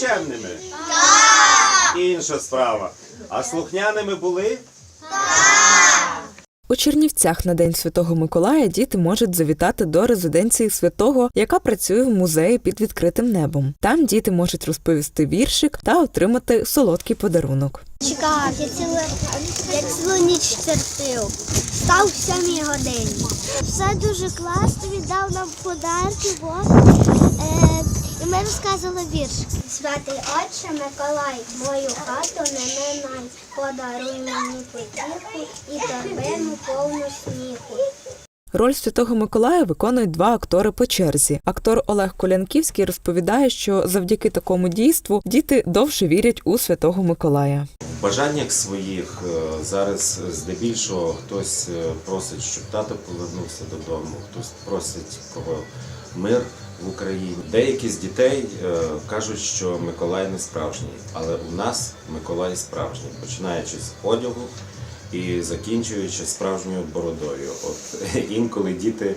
чемними? Так! Інша справа. А слухняними були? У Чернівцях на День Святого Миколая діти можуть завітати до резиденції святого, яка працює в музеї під відкритим небом. Там діти можуть розповісти віршик та отримати солодкий подарунок. Чекав, я цілу, я цілу ніч терпів. Став в сьомій годині. Все дуже класно, він дав нам подарки, бо, е, і ми вірш. Святий Отче Миколай, мою хату не минай, подаруй мені потіху і торбину повну сніху. Роль святого Миколая виконують два актори по черзі. Актор Олег Колянківський розповідає, що завдяки такому дійству діти довше вірять у святого Миколая. Бажаннях своїх е, зараз здебільшого хтось е, просить, щоб тато повернувся додому, хтось просить кого мир в Україні. Деякі з дітей е, кажуть, що Миколай не справжній, але у нас Миколай справжній, починаючи з одягу і закінчуючи справжньою бородою. От інколи діти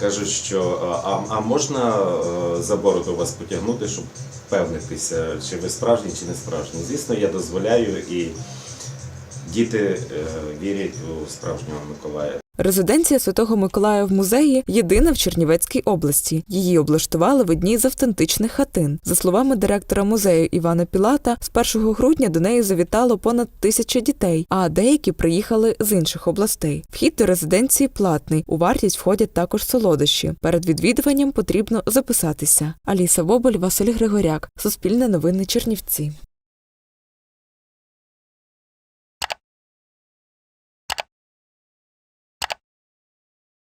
кажуть, що а, а можна е, за бороду вас потягнути, щоб впевнитися, чи ви справжній, чи не справжній. Звісно, я дозволяю і діти е, вірять у справжнього Миколая. Резиденція Святого Миколая в музеї єдина в Чернівецькій області. Її облаштували в одній з автентичних хатин. За словами директора музею Івана Пілата, з 1 грудня до неї завітало понад тисяча дітей, а деякі приїхали з інших областей. Вхід до резиденції платний. У вартість входять також солодощі. Перед відвідуванням потрібно записатися. Аліса Боболь, Василь Григоряк, Суспільне новини Чернівці.